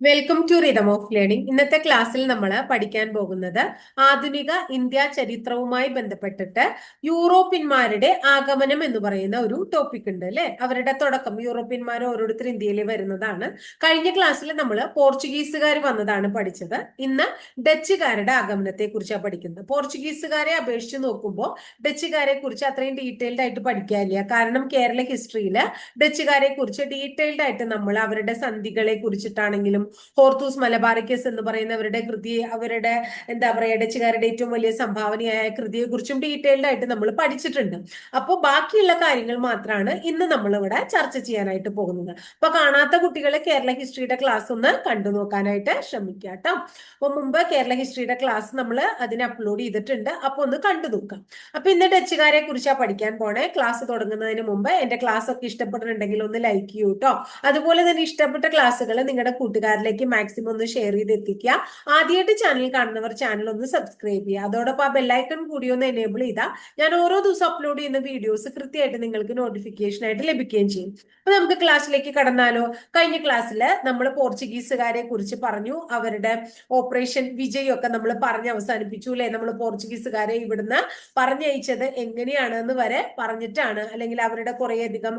Welcome to rhythm of learning ഇന്നത്തെ ക്ലാസ്സിൽ നമ്മൾ പഠിക്കാൻ പോകുന്നത് ആധുനിക ഇന്ത്യ ചരിത്രവുമായി ബന്ധപ്പെട്ടിട്ട് യൂറോപ്യന്മാരുടെ ആഗമനം എന്ന് പറയുന്ന ഒരു ടോപ്പിക് ഉണ്ട് അല്ലെ? അവരുടെ തുടക്കം യൂറോപ്യന്മാർ ഓരോരുത്തർ ഇന്ത്യയിൽ വരുന്നതാണ്. കഴിഞ്ഞ ക്ലാസ്സിൽ നമ്മൾ പോർച്ചുഗീസുകാർ വന്നതാണ് പഠിച്ചത്. ഇന്ന് ഡച്ചുകാരുടെ ആഗമനത്തെ കുറിച്ചാണ് പഠിക്കുന്നത്. പോർച്ചുഗീസുകാരെ അപേക്ഷിച്ച് നോക്കുമ്പോൾ ഡച്ചുകാരെ കുറിച്ച് അത്രയും ഡീറ്റെയിൽഡ് ആയിട്ട് പഠിക്കാനില്ല. കാരണം കേരള ഹിസ്റ്ററിയിൽ ഡച്ചുകാരെ കുറിച്ച് ഡീറ്റെയിൽഡ് ആയിട്ട് നമ്മൾ അവരുടെ സന്ധികളെ കുറിച്ചിട്ടാണെങ്കിലും ഹോർത്തൂസ് കേസ് എന്ന് പറയുന്നവരുടെ കൃതി അവരുടെ എന്താ പറയുക ഇടച്ചുകാരുടെ ഏറ്റവും വലിയ സംഭാവനയായ കൃതിയെ കുറിച്ചും ഡീറ്റെയിൽഡ് ആയിട്ട് നമ്മൾ പഠിച്ചിട്ടുണ്ട്. അപ്പോൾ ബാക്കിയുള്ള കാര്യങ്ങൾ മാത്രമാണ് ഇന്ന് നമ്മൾ ഇവിടെ ചർച്ച ചെയ്യാനായിട്ട് പോകുന്നത്. അപ്പൊ കാണാത്ത കുട്ടികളെ കേരള ഹിസ്റ്ററിയുടെ ക്ലാസ് ഒന്ന് കണ്ടു നോക്കാനായിട്ട് ശ്രമിക്കുക കേട്ടോ. അപ്പൊ മുമ്പ് കേരള ഹിസ്റ്ററിയുടെ ക്ലാസ് നമ്മൾ അതിന് അപ്ലോഡ് ചെയ്തിട്ടുണ്ട്. അപ്പൊ ഒന്ന് കണ്ടു നോക്കാം. അപ്പൊ ഇന്ന് ഡച്ചുകാരെ കുറിച്ചാണ് പഠിക്കാൻ പോണേ. ക്ലാസ് തുടങ്ങുന്നതിന് മുമ്പ് എന്റെ ക്ലാസ് ഒക്കെ ഇഷ്ടപ്പെടുന്നുണ്ടെങ്കിൽ ഒന്ന് ലൈക്ക് ചെയ്യൂട്ടോ അതുപോലെ തന്നെ ഇഷ്ടപ്പെട്ട ക്ലാസ്സുകൾ നിങ്ങളുടെ കൂട്ടുകാരിലേക്ക് മാക്സിമം ഒന്ന് ഷെയർ ചെയ്ത് എത്തിക്കുക ആദ്യമായിട്ട് ചാനൽ കാണുന്നവർ ചാനൽ ഒന്ന് സബ്സ്ക്രൈബ് ചെയ്യുക. അതോടൊപ്പം ആ ബെല്ലൈക്കൺ കൂടി ഒന്ന് എനേബിൾ ചെയ്താൽ ഞാൻ ഓരോ ദിവസം അപ്ലോഡ് ചെയ്യുന്ന വീഡിയോസ് കൃത്യമായിട്ട് നിങ്ങൾക്ക് നോട്ടിഫിക്കേഷൻ ആയിട്ട് ലഭിക്കുകയും ചെയ്യും. അപ്പൊ നമുക്ക് ക്ലാസ്സിലേക്ക് കടന്നാലോ? കഴിഞ്ഞ ക്ലാസ്സിൽ നമ്മൾ പോർച്ചുഗീസുകാരെ കുറിച്ച് പറഞ്ഞു. അവരുടെ ഓപ്പറേഷൻ വിജയ് ഒക്കെ നമ്മൾ പറഞ്ഞ് അവസാനിപ്പിച്ചു അല്ലെ? നമ്മൾ പോർച്ചുഗീസുകാരെ ഇവിടുന്ന് പറഞ്ഞയച്ചത് എങ്ങനെയാണെന്ന് വരെ പറഞ്ഞിട്ടാണ്. അല്ലെങ്കിൽ അവരുടെ കുറേയധികം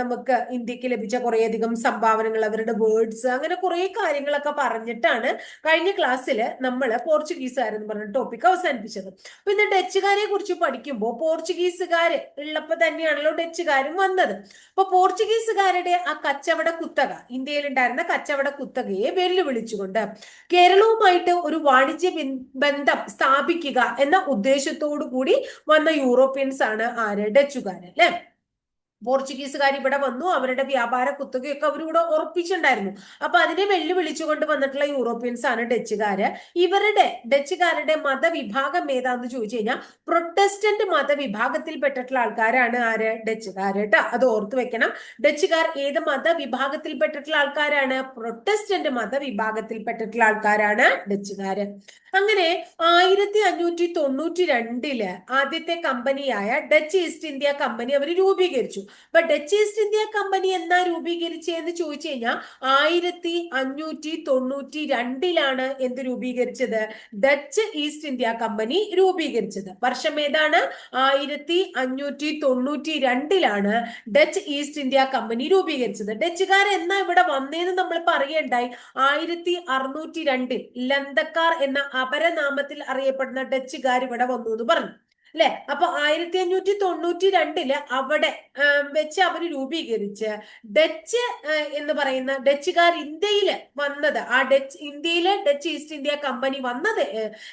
നമുക്ക് ഇന്ത്യയ്ക്ക് ലഭിച്ച കുറേയധികം സംഭാവനകൾ അവരുടെ വേർഡ്സ് അങ്ങനെ കുറെ കാര്യങ്ങളൊക്കെ പറഞ്ഞിട്ടാണ് കഴിഞ്ഞ ക്ലാസ്സിൽ നമ്മൾ പോർച്ചുഗീസുകാരെന്ന് പറഞ്ഞ ടോപ്പിക് അവസാനിപ്പിച്ചത്. അപ്പൊ ഇന്ന് ഡച്ചുകാരെ കുറിച്ച് പഠിക്കുമ്പോൾ പോർച്ചുഗീസുകാര് ഉള്ളപ്പോ തന്നെയാണല്ലോ ഡച്ചുകാരും വന്നത്. അപ്പൊ പോർച്ചുഗീസുകാരുടെ ആ കച്ചവട കുത്തക ഇന്ത്യയിൽ ഉണ്ടായിരുന്ന കച്ചവട കുത്തകയെ വെല്ലുവിളിച്ചുകൊണ്ട് കേരളവുമായിട്ട് ഒരു വാണിജ്യ ബന്ധം സ്ഥാപിക്കുക എന്ന ഉദ്ദേശത്തോടു കൂടി വന്ന യൂറോപ്യൻസ് ആണ് ആര്? ഡച്ചുകാര് അല്ലെ? പോർച്ചുഗീസുകാർ ഇവിടെ വന്നു അവരുടെ വ്യാപാര കുത്തകയൊക്കെ അവരിവിടെ ഉറപ്പിച്ചിട്ടുണ്ടായിരുന്നു. അപ്പൊ അതിനെ വെല്ലുവിളിച്ചുകൊണ്ട് വന്നിട്ടുള്ള യൂറോപ്യൻസ് ആണ് ഡച്ചുകാര്. ഇവരുടെ ഡച്ചുകാരുടെ മതവിഭാഗം ഏതാന്ന് ചോദിച്ചു കഴിഞ്ഞാൽ പ്രൊട്ടസ്റ്റന്റ് മതവിഭാഗത്തിൽപ്പെട്ടിട്ടുള്ള ആൾക്കാരാണ് ആര്? ഡച്ചുകാർ കേട്ടോ. അത് ഓർത്തു വെക്കണം. ഡച്ചുകാർ ഏത് മതവിഭാഗത്തിൽപ്പെട്ടിട്ടുള്ള ആൾക്കാരാണ്? പ്രൊട്ടസ്റ്റന്റ് മതവിഭാഗത്തിൽപ്പെട്ടിട്ടുള്ള ആൾക്കാരാണ് ഡച്ചുകാര്. അങ്ങനെ ആയിരത്തി അഞ്ഞൂറ്റി തൊണ്ണൂറ്റി രണ്ടിൽ ആദ്യത്തെ കമ്പനിയായ ഡച്ച് ഈസ്റ്റ് ഇന്ത്യ കമ്പനി അവർ രൂപീകരിച്ചു. അപ്പൊ ഡച്ച് ഈസ്റ്റ് ഇന്ത്യ കമ്പനി എന്നാ രൂപീകരിച്ചതെന്ന് ചോദിച്ചു കഴിഞ്ഞാൽ ആയിരത്തി അഞ്ഞൂറ്റി തൊണ്ണൂറ്റി രണ്ടിലാണ് എന്ത് രൂപീകരിച്ചത്? ഡച്ച് ഈസ്റ്റ് ഇന്ത്യ കമ്പനി രൂപീകരിച്ചത്. വർഷം ഏതാണ്? ആയിരത്തി അഞ്ഞൂറ്റി തൊണ്ണൂറ്റി രണ്ടിലാണ് ഡച്ച് ഈസ്റ്റ് ഇന്ത്യ കമ്പനി രൂപീകരിച്ചത്. ഡച്ചുകാർ എന്നാ ഇവിടെ വന്നേന്ന് നമ്മൾ പറയണ്ടായി. ആയിരത്തി അറുന്നൂറ്റി രണ്ടിൽ ലന്തക്കാർ എന്ന അപരനാമത്തിൽ അറിയപ്പെടുന്ന ഡച്ചുകാർ ഇവിടെ വന്നു എന്ന് പറഞ്ഞു. അല്ലെ അപ്പൊ ആയിരത്തി അഞ്ഞൂറ്റി തൊണ്ണൂറ്റി രണ്ടിൽ അവിടെ വെച്ച് അവർ രൂപീകരിച്ച് ഡച്ച് എന്ന് പറയുന്ന ഡച്ചുകാർ ഇന്ത്യയിൽ വന്നത് ആ ഡച്ച് ഇന്ത്യയിലെ ഡച്ച് ഈസ്റ്റ് ഇന്ത്യ കമ്പനി വന്നത്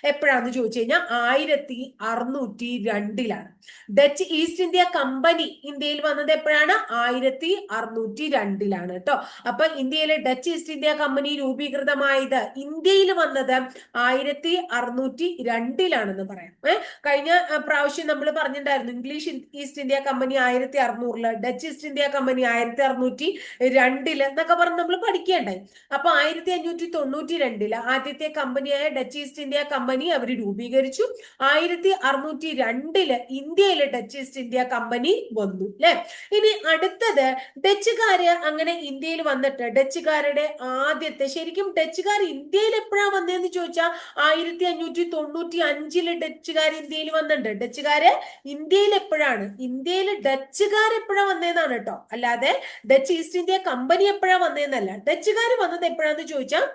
എപ്പോഴാന്ന് ചോദിച്ചു കഴിഞ്ഞാൽ ആയിരത്തി അറുന്നൂറ്റി രണ്ടിലാണ് ഡച്ച് ഈസ്റ്റ് ഇന്ത്യ കമ്പനി ഇന്ത്യയിൽ വന്നത് എപ്പോഴാണ്? ആയിരത്തി അറുന്നൂറ്റി രണ്ടിലാണ് കേട്ടോ അപ്പൊ ഇന്ത്യയിലെ ഡച്ച് ഈസ്റ്റ് ഇന്ത്യ കമ്പനി രൂപീകൃതമായത് ഇന്ത്യയിൽ വന്നത് ആയിരത്തി അറുന്നൂറ്റി രണ്ടിലാണെന്ന് പറയാം കഴിഞ്ഞ പ്രാവശ്യം നമ്മൾ പറഞ്ഞിട്ടുണ്ടായിരുന്നു ഇംഗ്ലീഷ് ഈസ്റ്റ് ഇന്ത്യ കമ്പനി ആയിരത്തി അറുന്നൂറിൽ ഡച്ച് ഈസ്റ്റ് ഇന്ത്യ കമ്പനി ആയിരത്തി അറുന്നൂറ്റി രണ്ടിൽ എന്നൊക്കെ പറഞ്ഞ് നമ്മൾ പഠിക്കേണ്ടായി. അപ്പൊ ആയിരത്തി അഞ്ഞൂറ്റി തൊണ്ണൂറ്റി രണ്ടിൽ ആദ്യത്തെ കമ്പനിയായ ഡച്ച് ഈസ്റ്റ് ഇന്ത്യ കമ്പനി അവർ രൂപീകരിച്ചു. ആയിരത്തി അറുന്നൂറ്റി രണ്ടിൽ ഇന്ത്യയിലെ ഡച്ച് ഈസ്റ്റ് ഇന്ത്യ കമ്പനി വന്നു അല്ലെ ഇനി അടുത്തത് ഡച്ചുകാര് അങ്ങനെ ഇന്ത്യയിൽ വന്നിട്ട് ഡച്ചുകാരുടെ ആദ്യത്തെ ശരിക്കും ഡച്ചുകാർ ഇന്ത്യയിൽ എപ്പോഴാണ് വന്നതെന്ന് ചോദിച്ചാൽ ആയിരത്തി അഞ്ഞൂറ്റി തൊണ്ണൂറ്റി അഞ്ചിൽ ഡച്ചുകാർ ഇന്ത്യയിൽ വന്നിട്ടുണ്ട്. ഡച്ചുകാര് ഇന്ത്യയിൽ എപ്പോഴാണ്? ഇന്ത്യയിൽ ഡച്ചുകാർ എപ്പോഴാണ് വന്നതെന്നാണ് കേട്ടോ അല്ലാതെ ഡച്ച് ഈസ്റ്റ് ഇന്ത്യ കമ്പനി എപ്പോഴാണ് വന്നതെന്നല്ല ഡച്ചുകാർ വന്നത് എപ്പോഴാന്ന് ചോദിച്ചാൽ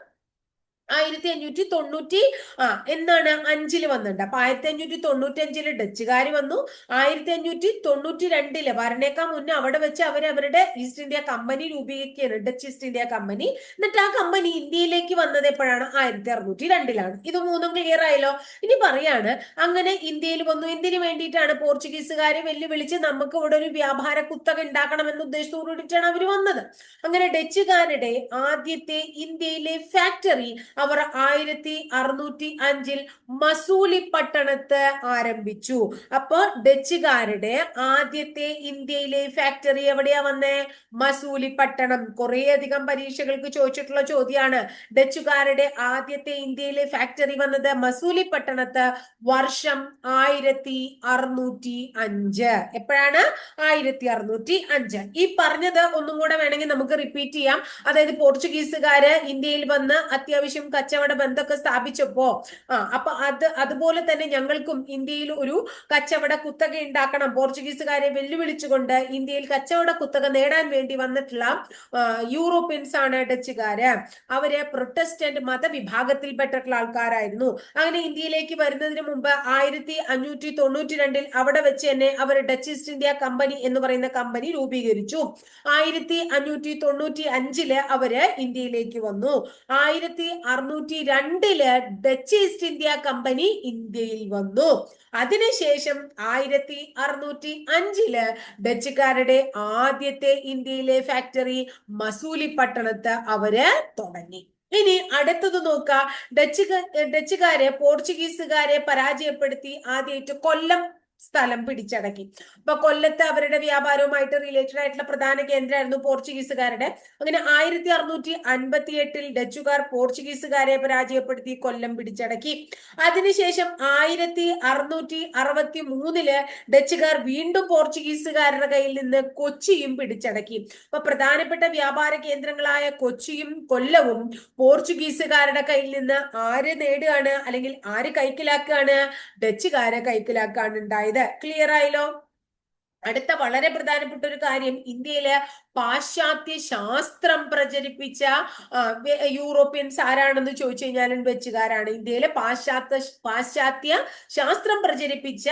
ആയിരത്തി അഞ്ഞൂറ്റി തൊണ്ണൂറ്റി ആ എന്നാണ് അഞ്ചിൽ വന്നിട്ടുണ്ട്. അപ്പൊ ആയിരത്തി അഞ്ഞൂറ്റി തൊണ്ണൂറ്റി അഞ്ചിൽ ഡച്ചുകാർ വന്നു. ആയിരത്തി അഞ്ഞൂറ്റി തൊണ്ണൂറ്റി രണ്ടിൽ വരണേക്കാൾ മുന്നേ അവിടെ വെച്ച് അവർ അവരുടെ East India company രൂപീകരിക്കുകയാണ്. Dutch East India company. എന്നിട്ട് ആ കമ്പനി ഇന്ത്യയിലേക്ക് വന്നത് എപ്പോഴാണ്? ആയിരത്തി അറുന്നൂറ്റി രണ്ടിലാണ് ഇത് മൂന്നും ക്ലിയർ ആയല്ലോ. ഇനി പറയാണ് അങ്ങനെ ഇന്ത്യയിൽ വന്നു. എന്തിനു വേണ്ടിയിട്ടാണ് പോർച്ചുഗീസുകാരെ വെല്ലുവിളിച്ച് നമുക്ക് ഇവിടെ ഒരു വ്യാപാര കുത്തക ഉണ്ടാക്കണം ഉണ്ടാക്കണമെന്ന ഉദ്ദേശത്തോടുകൂടിയിട്ടാണ് അവർ വന്നത്? അങ്ങനെ ഡച്ചുകാരുടെ ആദ്യത്തെ ഇന്ത്യയിലെ ഫാക്ടറി അവർ ആയിരത്തി അറുന്നൂറ്റി അഞ്ചിൽ മസൂലി പട്ടണത്ത് ആരംഭിച്ചു. അപ്പോ ഡച്ചുകാരുടെ ആദ്യത്തെ ഇന്ത്യയിലെ ഫാക്ടറി എവിടെയാ വന്നേ? മസൂലി പട്ടണം. കുറേയധികം പരീക്ഷകൾക്ക് ചോദിച്ചിട്ടുള്ള ചോദ്യമാണ്. ഡച്ചുകാരുടെ ആദ്യത്തെ ഇന്ത്യയിലെ ഫാക്ടറി വന്നത് മസൂലി പട്ടണത്ത് വർഷം ആയിരത്തി അറുന്നൂറ്റി അഞ്ച്. എപ്പോഴാണ്? ആയിരത്തി അറുന്നൂറ്റി അഞ്ച്. ഈ പറഞ്ഞത് ഒന്നും കൂടെ വേണമെങ്കിൽ നമുക്ക് റിപ്പീറ്റ് ചെയ്യാം. അതായത് പോർച്ചുഗീസുകാര് ഇന്ത്യയിൽ വന്ന് അത്യാവശ്യം കച്ചവട ബന്ധമൊക്കെ സ്ഥാപിച്ചപ്പോ ആ അപ്പൊ അത് അതുപോലെ തന്നെ ഞങ്ങൾക്കും ഇന്ത്യയിൽ ഒരു കച്ചവട കുത്തക ഉണ്ടാക്കണം. പോർച്ചുഗീസുകാരെ വെല്ലുവിളിച്ചുകൊണ്ട് ഇന്ത്യയിൽ കച്ചവട കുത്തക നേടാൻ വേണ്ടി വന്നിട്ടുള്ള യൂറോപ്യൻസ് ആണ് ഡച്ചുകാര്. അവർ പ്രൊട്ടസ്റ്റന്റ് മതവിഭാഗത്തിൽപ്പെട്ടിട്ടുള്ള ആൾക്കാരായിരുന്നു. അങ്ങനെ ഇന്ത്യയിലേക്ക് വരുന്നതിന് മുമ്പ് ആയിരത്തി അഞ്ഞൂറ്റി തൊണ്ണൂറ്റി രണ്ടിൽ അവിടെ വെച്ച് തന്നെ അവർ ഡച്ച് ഈസ്റ്റ് ഇന്ത്യ കമ്പനി എന്ന് പറയുന്ന കമ്പനി രൂപീകരിച്ചു. ആയിരത്തി അഞ്ഞൂറ്റി തൊണ്ണൂറ്റി അഞ്ചിൽ അവർ ഇന്ത്യയിലേക്ക് വന്നു. ആയിരത്തി അറുന്നൂറ്റി രണ്ടിൽ ഡച്ച് ഈസ്റ്റ് ഇന്ത്യ കമ്പനി ഇന്ത്യയിൽ വന്നു. അതിനുശേഷം ആയിരത്തി അറുന്നൂറ്റി അഞ്ചിൽ ഡച്ചുകാരുടെ ആദ്യത്തെ ഇന്ത്യയിലെ ഫാക്ടറി മസൂലി പട്ടണത്ത് അവർ തുടങ്ങി. ഇനി അടുത്തത് നോക്കുക ഡച്ച് ഡച്ചുകാരെ പോർച്ചുഗീസുകാരെ പരാജയപ്പെടുത്തി ആദ്യമായിട്ട് കൊല്ലം സ്ഥലം പിടിച്ചടക്കി. അപ്പൊ കൊല്ലത്ത് അവരുടെ വ്യാപാരവുമായിട്ട് റിലേറ്റഡ് ആയിട്ടുള്ള പ്രധാന കേന്ദ്രമായിരുന്നു പോർച്ചുഗീസുകാരുടെ. അങ്ങനെ ആയിരത്തി അറുന്നൂറ്റി അൻപത്തി എട്ടിൽ ഡച്ചുകാർ പോർച്ചുഗീസുകാരെ പരാജയപ്പെടുത്തി കൊല്ലം പിടിച്ചടക്കി. അതിനുശേഷം ആയിരത്തി അറുന്നൂറ്റി അറുപത്തി മൂന്നിൽ ഡച്ചുകാർ വീണ്ടും പോർച്ചുഗീസുകാരുടെ കയ്യിൽ നിന്ന് കൊച്ചിയും പിടിച്ചടക്കി. അപ്പൊ പ്രധാനപ്പെട്ട വ്യാപാര കേന്ദ്രങ്ങളായ കൊച്ചിയും കൊല്ലവും പോർച്ചുഗീസുകാരുടെ കയ്യിൽ നിന്ന് ആര് നേടുകയാണ്? അല്ലെങ്കിൽ ആര് കൈക്കലാക്കുകയാണ്? ഡച്ചുകാരെ കൈക്കലാക്കാണ് ഉണ്ടായത്. ക്ലിയർ ആയല്ലോ? അടുത്ത വളരെ പ്രധാനപ്പെട്ട ഒരു കാര്യം ഇന്ത്യയിലെ പാശ്ചാത്യ ശാസ്ത്രം പ്രചരിപ്പിച്ച യൂറോപ്യൻസ് ആരാണെന്ന് ചോദിച്ചു കഴിഞ്ഞാൽ ഡച്ചുകാരാണ് ഇന്ത്യയിലെ പാശ്ചാത്യ പാശ്ചാത്യ ശാസ്ത്രം പ്രചരിപ്പിച്ച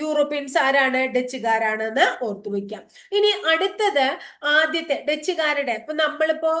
യൂറോപ്യൻസ് ആരാണ്? ഡച്ചുകാരാണെന്ന് ഓർത്തു വെക്കാം ഇനി അടുത്തത് ആദ്യത്തെ ഡച്ചുകാരുടെ ഇപ്പൊ നമ്മളിപ്പോ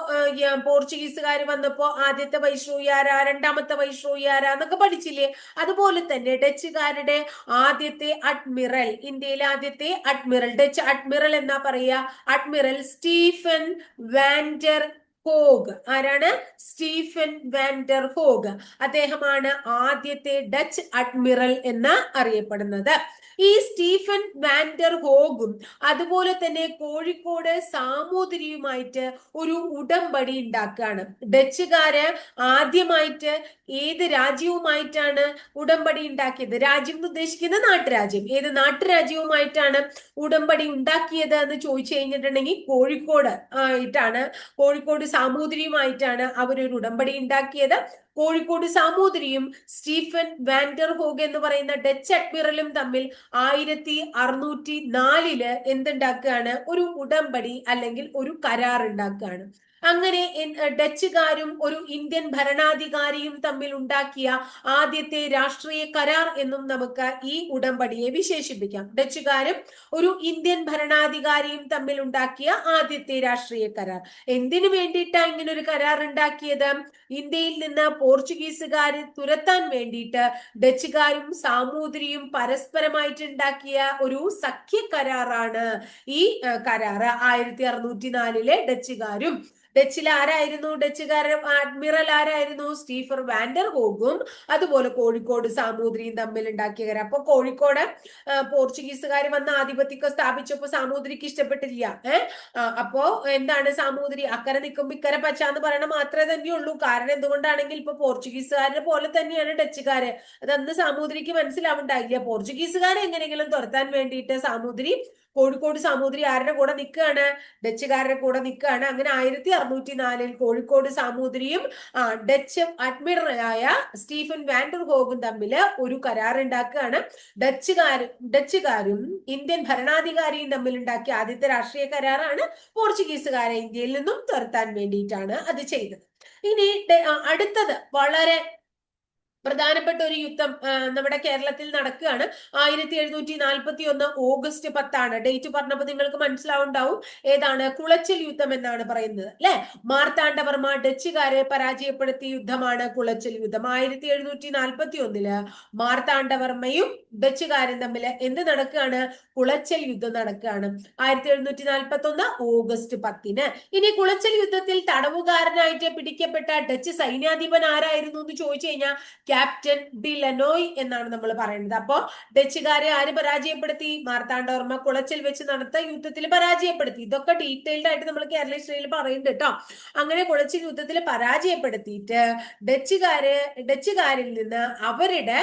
പോർച്ചുഗീസുകാർ വന്നപ്പോ ആദ്യത്തെ വൈഷ്ണോയി ആരാ? രണ്ടാമത്തെ വൈഷ്ണോയി ആരാ? എന്നൊക്കെ പഠിച്ചില്ലേ? അതുപോലെ തന്നെ ഡച്ചുകാരുടെ ആദ്യത്തെ അഡ്മിറൽ ഇന്ത്യയിലെ ആദ്യത്തെ അഡ്മിറൽ ഡച്ച് അഡ്മിറൽ എന്നാ പറയുക? Admiral Stephen van der Hoog. ആരാണ്? Stephen van der Hoog. അദ്ദേഹമാണ് ആദ്യത്തെ ഡച്ച് അഡ്മിറൽ എന്ന് അറിയപ്പെടുന്നത്. ഈ സ്റ്റീഫൻ വാൻഡർ ഹോഗും അതുപോലെ തന്നെ കോഴിക്കോട് സാമൂതിരിയുമായിട്ട് ഒരു ഉടമ്പടി ഉണ്ടാക്കുകയാണ്. ഡച്ചുകാര് ആദ്യമായിട്ട് ഏത് രാജ്യവുമായിട്ടാണ് ഉടമ്പടി ഉണ്ടാക്കിയത്? രാജ്യം എന്ന് ഉദ്ദേശിക്കുന്ന നാട്ടുരാജ്യം. ഏത് നാട്ടുരാജ്യവുമായിട്ടാണ് ഉടമ്പടി ഉണ്ടാക്കിയത് എന്ന് ചോദിച്ചു കഴിഞ്ഞിട്ടുണ്ടെങ്കിൽ കോഴിക്കോട് ആയിട്ടാണ് കോഴിക്കോട് സാമൂതിരിയുമായിട്ടാണ് അവരൊരു ഉടമ്പടി ഉണ്ടാക്കിയത്. കോഴിക്കോട് സാമൂതിരിയും സ്റ്റീഫൻ വാൻഡർ ഹോഗ് എന്ന് പറയുന്ന ഡച്ച് അഡ്മിറലും തമ്മിൽ ആയിരത്തി അറുന്നൂറ്റി നാലിൽ എന്തുണ്ടാക്കുകയാണ്? ഒരു ഉടമ്പടി അല്ലെങ്കിൽ ഒരു കരാർ ഉണ്ടാക്കുകയാണ് അങ്ങനെ ഡച്ചുകാരും ഒരു ഇന്ത്യൻ ഭരണാധികാരിയും തമ്മിൽ ഉണ്ടാക്കിയ ആദ്യത്തെ രാഷ്ട്രീയ കരാർ എന്നും നമുക്ക് ഈ ഉടമ്പടിയെ വിശേഷിപ്പിക്കാം. ഡച്ചുകാരും ഒരു ഇന്ത്യൻ ഭരണാധികാരിയും തമ്മിൽ ഉണ്ടാക്കിയ ആദ്യത്തെ രാഷ്ട്രീയ കരാർ. എന്തിനു വേണ്ടിയിട്ടാണ് ഇങ്ങനെ ഒരു കരാർ ഉണ്ടാക്കിയത്? ഇന്ത്യയിൽ നിന്ന് പോർച്ചുഗീസുകാർ തുരത്താൻ വേണ്ടിയിട്ട് ഡച്ചുകാരും സാമൂതിരിയും പരസ്പരമായിട്ട് ഉണ്ടാക്കിയ ഒരു സഖ്യ കരാറാണ് ഈ കരാറ്. ആയിരത്തി അറുന്നൂറ്റി നാലിലെ ഡച്ചുകാരും ഡച്ചിൽ ആരായിരുന്നു? ഡച്ചുകാരൻ അഡ്മിറൽ ആരായിരുന്നു? സ്റ്റീഫർ വാൻഡർ ഹോഗും അതുപോലെ കോഴിക്കോട് സാമൂതിരിയും തമ്മിൽ ഉണ്ടാക്കിയ കാര്യം അപ്പൊ കോഴിക്കോട് പോർച്ചുഗീസുകാർ വന്ന ആധിപത്യമൊക്കെ സ്ഥാപിച്ചപ്പോ സാമൂതിരിക്ക് ഇഷ്ടപ്പെട്ടില്ല. ഏഹ് അപ്പോ എന്താണ് സാമൂതിരി? അക്കരെ നിൽക്കുമ്പോ ഇക്കരെ പച്ച എന്ന് പറയണ മാത്രമേ തന്നെയുള്ളൂ. കാരണം എന്തുകൊണ്ടാണെങ്കിൽ ഇപ്പൊ പോർച്ചുഗീസുകാരെ പോലെ തന്നെയാണ് ഡച്ചുകാര്. അതന്ന് സാമൂതിരിക്ക് മനസ്സിലാവുണ്ടായില്ല. പോർച്ചുഗീസുകാരെ എങ്ങനെയെങ്കിലും തുരത്താൻ വേണ്ടിയിട്ട് സാമൂതിരി കോഴിക്കോട് സാമൂതിരി ആരുടെ കൂടെ നിൽക്കുകയാണ്? ഡച്ചുകാരുടെ കൂടെ നിൽക്കുകയാണ്. അങ്ങനെ ആയിരത്തി അറുന്നൂറ്റി നാലിൽ കോഴിക്കോട് സാമൂതിരിയും ഡച്ച് അഡ്മിറലായ സ്റ്റീഫൻ വാൻഡർ ഹോഗും തമ്മിൽ ഒരു കരാർ ഉണ്ടാക്കുകയാണ് ഡച്ചുകാരും ഡച്ചുകാരും ഇന്ത്യൻ ഭരണാധികാരിയും തമ്മിൽ ഉണ്ടാക്കിയ ആദ്യത്തെ രാഷ്ട്രീയ കരാറാണ് പോർച്ചുഗീസുകാരെ ഇന്ത്യയിൽ നിന്നും തുരത്താൻ വേണ്ടിയിട്ടാണ് അത് ചെയ്തത്. ഇനി അടുത്തത് വളരെ പ്രധാനപ്പെട്ട ഒരു യുദ്ധം നമ്മുടെ കേരളത്തിൽ നടക്കുകയാണ്. ആയിരത്തി എഴുന്നൂറ്റി നാൽപ്പത്തി ഒന്ന് ഓഗസ്റ്റ് പത്താണ്. ഡേറ്റ് പറഞ്ഞപ്പോൾ നിങ്ങൾക്ക് മനസ്സിലാവുണ്ടാവും ഏതാണ് കുളച്ചിൽ യുദ്ധം എന്നാണ് പറയുന്നത് അല്ലെ? മാർത്താണ്ഡവർമ്മ ഡച്ചുകാരെ പരാജയപ്പെടുത്തിയ യുദ്ധമാണ് കുളച്ചിൽ യുദ്ധം. ആയിരത്തി എഴുന്നൂറ്റി നാൽപ്പത്തി ഒന്നിൽ മാർത്താണ്ഡവർമ്മയും ഡച്ചുകാരും തമ്മിൽ എന്ത് നടക്കുകയാണ്? കുളച്ചൽ യുദ്ധം നടക്കുകയാണ്. ആയിരത്തി എഴുന്നൂറ്റി നാൽപ്പത്തി ഒന്ന് ഓഗസ്റ്റ് പത്തിന്. ഇനി കുളച്ചൽ യുദ്ധത്തിൽ തടവുകാരനായിട്ട് പിടിക്കപ്പെട്ട ഡച്ച് സൈന്യാധിപൻ ആരായിരുന്നു എന്ന് ചോദിച്ചു കഴിഞ്ഞാൽ ക്യാപ്റ്റൻ ഡി ലനോയ് എന്നാണ് നമ്മൾ പറയുന്നത്. അപ്പോ ഡച്ചുകാരെ ആര് പരാജയപ്പെടുത്തി? മാർത്താണ്ഡവർമ്മ കുളച്ചിൽ വെച്ച് നടത്ത യുദ്ധത്തിൽ പരാജയപ്പെടുത്തി. ഇതൊക്കെ ഡീറ്റെയിൽഡ് ആയിട്ട് നമ്മൾ കേരള ഹിസ്റ്ററിയിൽ പറയുന്നുണ്ട് കേട്ടോ. അങ്ങനെ കുളച്ചിൽ യുദ്ധത്തിൽ പരാജയപ്പെടുത്തിയിട്ട് ഡച്ചുകാര് ഡച്ചുകാരിൽ നിന്ന് അവരുടെ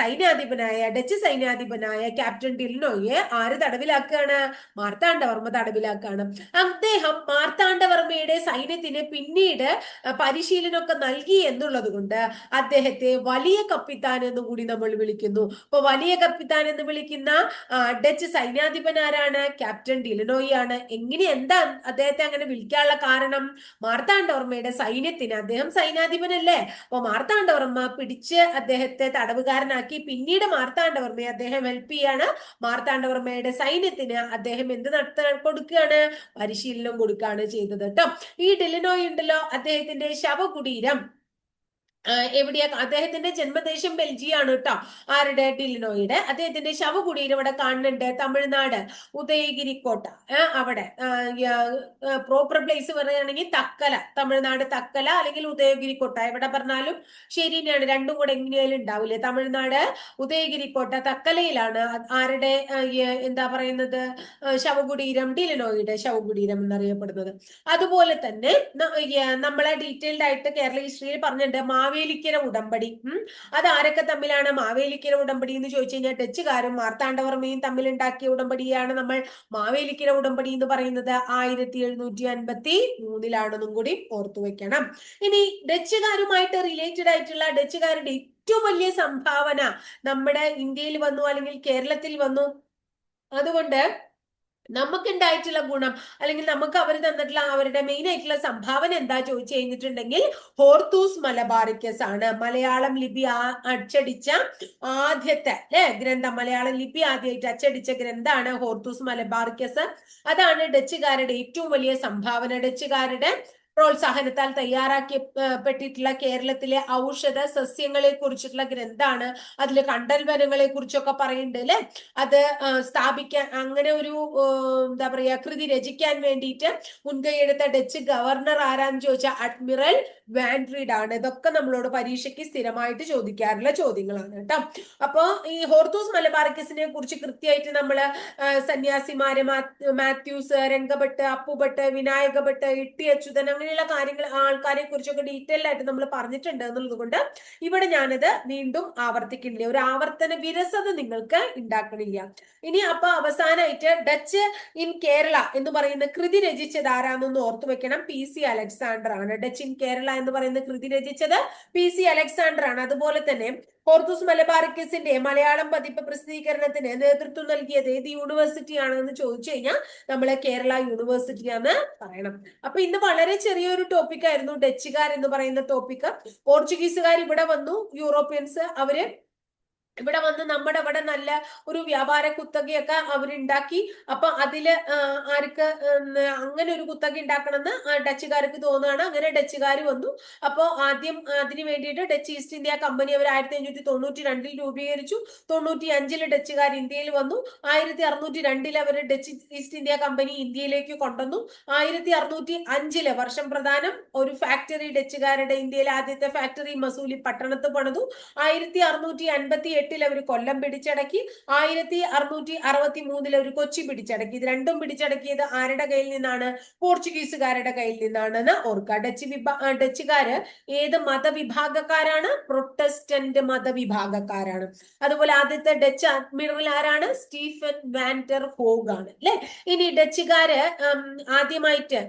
സൈന്യാധിപനായ ഡച്ച് സൈന്യാധിപനായ ക്യാപ്റ്റൻ ഡിൽനോയെ ആര് തടവിലാക്കുകയാണ്? മാർത്താണ്ഡവർമ്മ തടവിലാക്കുകയാണ്. അദ്ദേഹം മാർത്താണ്ഡവർമ്മയുടെ സൈന്യത്തിന് പിന്നീട് പരിശീലനമൊക്കെ നൽകി എന്നുള്ളത് കൊണ്ട് അദ്ദേഹത്തെ വലിയ കപ്പിത്താൻ എന്ന് കൂടി നമ്മൾ വിളിക്കുന്നു. അപ്പൊ വലിയ കപ്പിത്താൻ എന്ന് വിളിക്കുന്ന ഡച്ച് സൈന്യാധിപൻ ആരാണ്? ക്യാപ്റ്റൻ ഡിലനോയി ആണ്. എങ്ങനെ എന്താ അദ്ദേഹത്തെ അങ്ങനെ വിളിക്കാനുള്ള കാരണം? മാർത്താണ്ഡവർമ്മയുടെ സൈന്യത്തിന് അദ്ദേഹം സൈന്യാധിപനല്ലേ? അപ്പൊ മാർത്താണ്ഡവർമ്മ പിടിച്ച് അദ്ദേഹത്തെ തടവുകാരനാക്കി. പിന്നീട് മാർത്താണ്ഡവർമ്മയെ അദ്ദേഹം ഹെൽപ്പ് ചെയ്യാണ്. മാർത്താണ്ഡവർമ്മയുടെ സൈന്യത്തിന് അദ്ദേഹം എന്ത് നടത്ത കൊടുക്കുകയാണ്? പരിശീലനം കൊടുക്കുകയാണ് ചെയ്തത് കേട്ടോ. ഈ ഡിലനോയി ഉണ്ടല്ലോ അദ്ദേഹത്തിന്റെ ശവകുടീരം. എവിടെയാ? അദ്ദേഹത്തിന്റെ ജന്മദേശം ബെൽജിയാണ് കേട്ടോ ആരുടെ? ഡിലിനോയുടെ അദ്ദേഹത്തിന്റെ ശവകുടീരം ഇവിടെ കാണുന്നുണ്ട്. തമിഴ്നാട് ഉദയഗിരി കോട്ട അവിടെ. പ്രോപ്പർ പ്ലേസ് പറയുകയാണെങ്കിൽ തക്കല. തമിഴ്നാട് തക്കല അല്ലെങ്കിൽ ഉദയഗിരി കോട്ട എവിടെ പറഞ്ഞാലും ശരി തന്നെയാണ്. രണ്ടും കൂടെ എങ്ങനെയാലും ഉണ്ടാവില്ലേ? തമിഴ്നാട് ഉദയഗിരി കോട്ട തക്കലയിലാണ് ആരുടെ എന്താ പറയുന്നത്? ശവകുടീരം ഡിലിനോയുടെ ശവകുടീരം എന്നറിയപ്പെടുന്നത്. അതുപോലെ തന്നെ നമ്മളെ ഡീറ്റെയിൽഡ് ആയിട്ട് കേരള ഹിസ്റ്ററിയിൽ പറഞ്ഞിട്ടുണ്ട്. മാവേലിക്കര ഉടമ്പടി. അത് ആരൊക്കെ തമ്മിലാണ് മാവേലിക്കര ഉടമ്പടി എന്ന് ചോദിച്ചു കഴിഞ്ഞാൽ ഡച്ചുകാരും മാർത്താണ്ഡവർമ്മയും തമ്മിൽ ഉണ്ടാക്കിയ ഉടമ്പടിയാണ് നമ്മൾ മാവേലിക്കര ഉടമ്പടി എന്ന് പറയുന്നത്. ആയിരത്തി എഴുന്നൂറ്റി അൻപത്തി മൂന്നിലാണെന്നും കൂടി ഓർത്തു വെക്കണം. ഇനി ഡച്ചുകാരുമായിട്ട് റിലേറ്റഡ് ആയിട്ടുള്ള ഡച്ചുകാരുടെ ഏറ്റവും വലിയ സംഭാവന നമ്മുടെ ഇന്ത്യയിൽ വന്നു അല്ലെങ്കിൽ കേരളത്തിൽ വന്നു. അതുകൊണ്ട് നമുക്കുണ്ടായിട്ടുള്ള ഗുണം അല്ലെങ്കിൽ നമുക്ക് അവർ തന്നിട്ടുള്ള അവരുടെ മെയിൻ ആയിട്ടുള്ള സംഭാവന എന്താ ചോദിച്ചു കഴിഞ്ഞിട്ടുണ്ടെങ്കിൽ ഹോർത്തൂസ് മലബാറിക്കസ് ആണ്. മലയാളം ലിപി അച്ചടിച്ച ആദ്യത്തെ അല്ലെ ഗ്രന്ഥം മലയാളം ലിപി ആദ്യമായിട്ട് അച്ചടിച്ച ഗ്രന്ഥമാണ് ഹോർത്തൂസ് മലബാറിക്കസ്. അതാണ് ഡച്ചുകാരുടെ ഏറ്റവും വലിയ സംഭാവന. ഡച്ചുകാരുടെ പ്രോത്സാഹനത്താൽ തയ്യാറാക്കിപ്പെട്ടിട്ടുള്ള കേരളത്തിലെ ഔഷധ സസ്യങ്ങളെ കുറിച്ചിട്ടുള്ള ഗ്രന്ഥാണ്. അതിൽ കണ്ടൽ വനങ്ങളെ കുറിച്ചൊക്കെ പറയുന്നുണ്ട് അല്ലെ? അത് സ്ഥാപിക്കാൻ അങ്ങനെ ഒരു എന്താ പറയാ കൃതി രചിക്കാൻ വേണ്ടിയിട്ട് മുൻകൈയെടുത്ത ഡച്ച് ഗവർണർ ആരാന്ന് ചോദിച്ചാൽ അഡ്മിറൽ വാൻഡ്രീഡ് ആണ് ഇതൊക്കെ നമ്മളോട് പരീക്ഷയ്ക്ക് സ്ഥിരമായിട്ട് ചോദിക്കാറുള്ള ചോദ്യങ്ങളാണ് കേട്ടോ. അപ്പോ ഈ ഹോർത്തൂസ് മലബാർക്കസിനെ കുറിച്ച് കൃത്യമായിട്ട് നമ്മൾ സന്യാസിമാര് മാത്യൂസ് രംഗഭട്ട് അപ്പുഭട്ട് വിനായകഭട്ട് ഇട്ടി അച്യുതൻ അങ്ങനെയുള്ള കാര്യങ്ങൾ ആൾക്കാരെ കുറിച്ചൊക്കെ ഡീറ്റെയിൽ ആയിട്ട് നമ്മൾ പറഞ്ഞിട്ടുണ്ട് എന്നുള്ളത് കൊണ്ട് ഇവിടെ ഞാനത് വീണ്ടും ആവർത്തിക്കുന്നില്ല. ഒരു ആവർത്തന വിരസത നിങ്ങൾക്ക് ഉണ്ടാക്കണില്ല ഇനി അപ്പൊ അവസാനമായിട്ട് ഡച്ച് ഇൻ കേരള എന്ന് പറയുന്ന കൃതി രചിച്ചത് ആരാന്നൊന്ന് ഓർത്തു വെക്കണം. പി സി അലക്സാണ്ടർ ആണ്. ഡച്ച് ഇൻ കേരള എന്ന് പറയുന്ന കൃതി രചിച്ചത് പി സി അലക്സാണ്ടർ ആണ്. അതുപോലെ തന്നെ പോർത്തൂസ് മലബാറിക്കസിന്റെ മലയാളം പതിപ്പ് പ്രസിദ്ധീകരണത്തിന് നേതൃത്വം നൽകിയത് ഏത് യൂണിവേഴ്സിറ്റി ആണെന്ന് ചോദിച്ചു കഴിഞ്ഞാൽ നമ്മളെ കേരള യൂണിവേഴ്സിറ്റി ആണ് പറയണം. അപ്പൊ ഇന്ന് വളരെ ചെറിയൊരു ടോപ്പിക് ആയിരുന്നു ഡച്ചുകാർ എന്ന് പറയുന്ന ടോപ്പിക് പോർച്ചുഗീസുകാർ ഇവിടെ വന്നു യൂറോപ്യൻസ് അവർ ഇവിടെ വന്ന് നമ്മുടെ ഇവിടെ നല്ല ഒരു വ്യാപാര കുത്തകയൊക്കെ അവരുണ്ടാക്കി. അപ്പൊ അതിൽ ആർക്ക് അങ്ങനെ ഒരു കുത്തക ഉണ്ടാക്കണമെന്ന് ഡച്ചുകാർക്ക് തോന്നുകയാണ്. അങ്ങനെ ഡച്ചുകാർ വന്നു. അപ്പോൾ ആദ്യം അതിന് വേണ്ടിയിട്ട് ഡച്ച് ഈസ്റ്റ് ഇന്ത്യ കമ്പനി അവർ ആയിരത്തി അഞ്ഞൂറ്റി തൊണ്ണൂറ്റി രണ്ടിൽ രൂപീകരിച്ചു. തൊണ്ണൂറ്റി അഞ്ചിൽ ഡച്ചുകാർ ഇന്ത്യയിൽ വന്നു. ആയിരത്തി അറുന്നൂറ്റി രണ്ടിൽ അവർ ഡച്ച് ഈസ്റ്റ് ഇന്ത്യ കമ്പനി ഇന്ത്യയിലേക്ക് കൊണ്ടുവന്നു. ആയിരത്തി അറുന്നൂറ്റി അഞ്ചിൽ വർഷം പ്രധാനം ഒരു ഫാക്ടറി ഡച്ചുകാരുടെ ഇന്ത്യയിലെ ആദ്യത്തെ ഫാക്ടറി മസൂലി പട്ടണത്ത് പണിതു. ആയിരത്തി അറുന്നൂറ്റി അൻപത്തി എട്ടിൽ അവർ കൊല്ലം പിടിച്ചടക്കി ആയിരത്തി അറുന്നൂറ്റി അറുപത്തി മൂന്നിൽ അവർ കൊച്ചി പിടിച്ചടക്കി. ഇത് രണ്ടും പിടിച്ചടക്കിയത് ആരുടെ കയ്യിൽ നിന്നാണ്? പോർച്ചുഗീസുകാരുടെ കയ്യിൽ നിന്നാണെന്ന് ഓർക്കുക ഡച്ച് വിഭാ ഡച്ചുകാര് ഏത് മതവിഭാഗക്കാരാണ്? പ്രൊട്ടസ്റ്റന്റ് മതവിഭാഗക്കാരാണ്. അതുപോലെ ആദ്യത്തെ ഡച്ച് അഡ്മിറൽ ആരാണ്? സ്റ്റീഫൻ വാന്റർ ഹോഗ് ആണ് അല്ലെ? ഇനി ഡച്ചുകാര് ആദ്യമായിട്ട്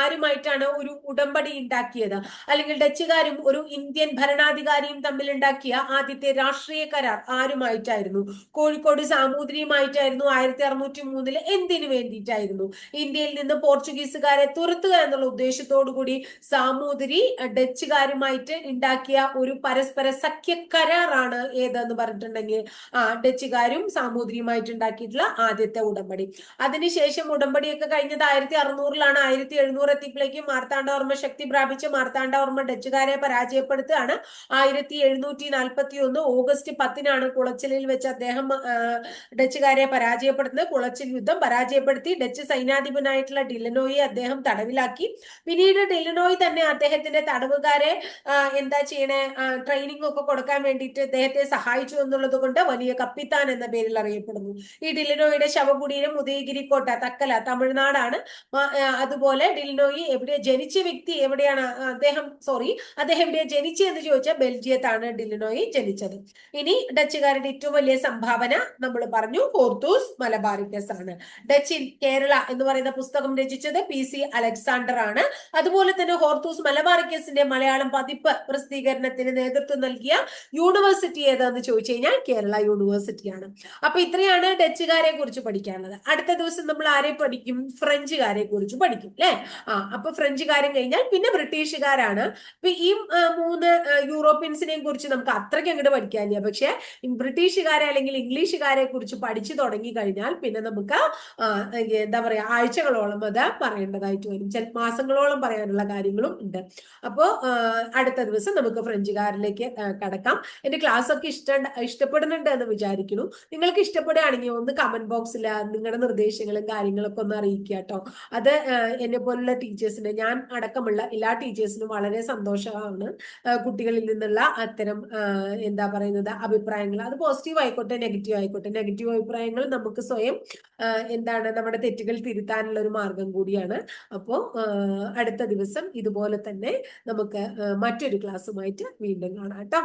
ആരുമായിട്ടാണ് ഒരു ഉടമ്പടി ഉണ്ടാക്കിയത്? അല്ലെങ്കിൽ ഡച്ചുകാരും ഒരു ഇന്ത്യൻ ഭരണാധികാരിയും തമ്മിൽ ഉണ്ടാക്കിയ ആ ആദ്യത്തെ രാഷ്ട്രീയ കരാർ ആരുമായിട്ടായിരുന്നു? കോഴിക്കോട് സാമൂതിരിയുമായിട്ടായിരുന്നു ആയിരത്തി അറുന്നൂറ്റി മൂന്നിൽ എന്തിനു വേണ്ടിയിട്ടായിരുന്നു? ഇന്ത്യയിൽ നിന്ന് പോർച്ചുഗീസുകാരെ തുരത്തുക എന്നുള്ള ഉദ്ദേശത്തോടു കൂടി സാമൂതിരി ഡച്ചുകാരുമായിട്ട് ഉണ്ടാക്കിയ ഒരു പരസ്പര സഖ്യ കരാറാണ് ഏതെന്ന് പറഞ്ഞിട്ടുണ്ടെങ്കിൽ ആ ഡച്ചുകാരും സാമൂതിരിയുമായിട്ട് ഉണ്ടാക്കിയിട്ടുള്ള ആദ്യത്തെ ഉടമ്പടി. അതിനുശേഷം ഉടമ്പടിയൊക്കെ കഴിഞ്ഞത് ആയിരത്തി അറുന്നൂറിലാണ് ആയിരത്തി എഴുന്നൂറ് എത്തിയപ്പോഴേക്കും മാർത്താണ്ഡവർമ്മ ശക്തി പ്രാപിച്ച് മാർത്താണ്ഡവർമ്മ ഡച്ചുകാരെ പരാജയപ്പെടുത്തുകയാണ്. ആയിരത്തി എഴുന്നൂറ്റി നാൽപ്പത്തി ഒന്ന് ഓഗസ്റ്റ് പത്തിനാണ് കുളച്ചിലിൽ വെച്ച് അദ്ദേഹം ഡച്ചുകാരെ പരാജയപ്പെടുത്തുന്നത്. കുളച്ചിൽ യുദ്ധം പരാജയപ്പെടുത്തി. ഡച്ച് സൈന്യാധിപനായിട്ടുള്ള ഡിലനോയെ അദ്ദേഹം തടവിലാക്കി. പിന്നീട് ഡിലനോയ് തന്നെ അദ്ദേഹത്തിന്റെ തടവുകാരെ എന്താ ചെയ്യണേ ട്രെയിനിങ് ഒക്കെ കൊടുക്കാൻ വേണ്ടിയിട്ട് അദ്ദേഹത്തെ സഹായിച്ചു എന്നുള്ളത് കൊണ്ട് വലിയ കപ്പിത്താൻ എന്ന പേരിൽ അറിയപ്പെടുന്നു. ഈ ഡിലനോയുടെ ശവകുടീരം ഉദയഗിരി കോട്ട തക്കല തമിഴ്നാടാണ്. അതുപോലെ ഡില്ലനോയി എവിടെ ജനിച്ച വ്യക്തി എവിടെയാണ് അദ്ദേഹം സോറി അദ്ദേഹം എവിടെയാണ് ജനിച്ചതെന്ന് ചോദിച്ചാൽ ബെൽജിയത്താണ് ഡിലിനോയി. ജനിച്ചത് ഇനി ഡച്ചുകാരുടെ ഏറ്റവും വലിയ സംഭാവന നമ്മൾ പറഞ്ഞു ഹോർത്തൂസ് മലബാറിക്കസ് ആണ് ഡച്ച് ഇൻ കേരള എന്ന് പറയുന്ന പുസ്തകം രചിച്ചത് പി സി അലക്സാണ്ടർ ആണ് അതുപോലെ തന്നെ ഹോർത്തൂസ് മലബാറിക്കസിന്റെ മലയാളം പതിപ്പ് പ്രസിദ്ധീകരണത്തിന് നേതൃത്വം നൽകിയ യൂണിവേഴ്സിറ്റി ഏതാന്ന് ചോദിച്ചു കഴിഞ്ഞാൽ കേരള യൂണിവേഴ്സിറ്റിയാണ്. അപ്പൊ ഇത്രയാണ് ഡച്ചുകാരെ കുറിച്ച് പഠിക്കാനുള്ളത്. അടുത്ത ദിവസം നമ്മൾ ആരെ പഠിക്കും? ഫ്രഞ്ചുകാരെ കുറിച്ച് പഠിക്കും അല്ലെ? ആ അപ്പൊ ഫ്രഞ്ചുകാരൻ കഴിഞ്ഞാൽ പിന്നെ ബ്രിട്ടീഷുകാരാണ്. അപ്പൊ ഈ മൂന്ന് യൂറോപ്യൻസിനെയും കുറിച്ച് നമുക്ക് അത്രയ്ക്ക് അങ്ങോട്ട് പഠിക്കാനില്ല പക്ഷെ ബ്രിട്ടീഷുകാരെ അല്ലെങ്കിൽ ഇംഗ്ലീഷുകാരെ കുറിച്ച് പഠിച്ചു തുടങ്ങി കഴിഞ്ഞാൽ പിന്നെ നമുക്ക് എന്താ പറയാ ആഴ്ചകളോളം അത് പറയേണ്ടതായിട്ട് വരും. ചില മാസങ്ങളോളം പറയാനുള്ള കാര്യങ്ങളും ഉണ്ട്. അപ്പോൾ അടുത്ത ദിവസം നമുക്ക് ഫ്രഞ്ചുകാരിലേക്ക് കടക്കാം. എന്റെ ക്ലാസ് ഒക്കെ ഇഷ്ടം ഇഷ്ടപ്പെടുന്നുണ്ട് എന്ന് വിചാരിക്കുന്നു. നിങ്ങൾക്ക് ഇഷ്ടപ്പെടുകയാണെങ്കിൽ ഒന്ന് കമന്റ് ബോക്സിൽ നിങ്ങളുടെ നിർദ്ദേശങ്ങളും കാര്യങ്ങളൊക്കെ ഒന്ന് അറിയിക്കുക കേട്ടോ. അത് എന്നെ പോലുള്ള ടീച്ചേഴ്സിന് ഞാൻ അടക്കമുള്ള എല്ലാ ടീച്ചേഴ്സിനും വളരെ സന്തോഷമാണ്. കുട്ടികളിൽ നിന്നുള്ള അത്തരം എന്താ പറയുന്നത്? അഭിപ്രായങ്ങൾ. അത് പോസിറ്റീവ് ആയിക്കോട്ടെ നെഗറ്റീവ് ആയിക്കോട്ടെ. നെഗറ്റീവ് അഭിപ്രായങ്ങൾ നമുക്ക് സ്വയം എന്താണ് നമ്മുടെ തെറ്റുകൾ തിരുത്താനുള്ള ഒരു മാർഗം കൂടിയാണ്. അപ്പോൾ അടുത്ത ദിവസം ഇതുപോലെ തന്നെ നമുക്ക് മറ്റൊരു ക്ലാസ്സുമായിട്ട് വീണ്ടും കാണാം കേട്ടോ.